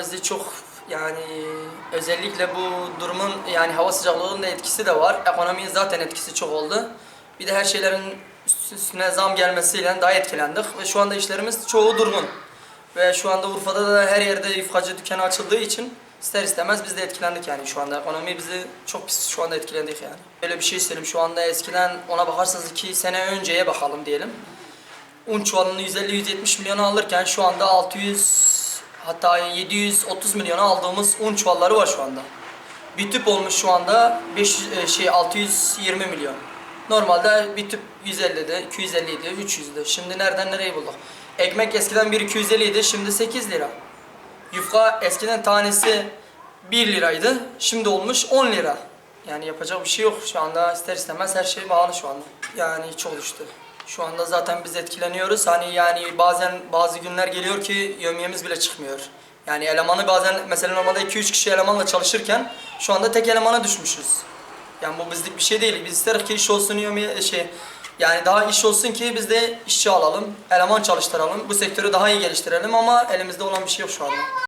Bizi çok yani özellikle bu durumun yani hava sıcaklığının da etkisi de var. Ekonominin zaten etkisi çok oldu. Bir de her şeylerin üst- üstüne zam gelmesiyle daha etkilendik ve şu anda işlerimiz çoğu durgun. Ve şu anda Urfa'da da her yerde yufkacı dükkanı açıldığı için ister istemez biz de etkilendik yani şu anda. Ekonomi bizi çok pis şu anda etkilendik yani. Böyle bir şey söyleyeyim şu anda eskiden ona bakarsanız iki sene önceye bakalım diyelim. Un çuvalını 150-170 milyona alırken şu anda 600 hatta 730 milyona aldığımız un çuvalları var şu anda. Bir tüp olmuş şu anda 500 e, şey 620 milyon. Normalde bir tüp 150'de, 250'ydi, 300'dü. Şimdi nereden nereye bulduk? Ekmek eskiden bir 250 idi, şimdi 8 lira. Yufka eskiden tanesi 1 liraydı, şimdi olmuş 10 lira. Yani yapacak bir şey yok şu anda ister istemez her şey pahalı şu anda. Yani çok düştü. Şu anda zaten biz etkileniyoruz. Hani yani bazen bazı günler geliyor ki yömyemiz bile çıkmıyor. Yani elemanı bazen mesela normalde 2-3 kişi elemanla çalışırken şu anda tek elemana düşmüşüz. Yani bu bizlik bir şey değil. Biz isteriz ki iş olsun yömye şey yani daha iş olsun ki biz de işçi alalım, eleman çalıştıralım, bu sektörü daha iyi geliştirelim ama elimizde olan bir şey yok şu anda.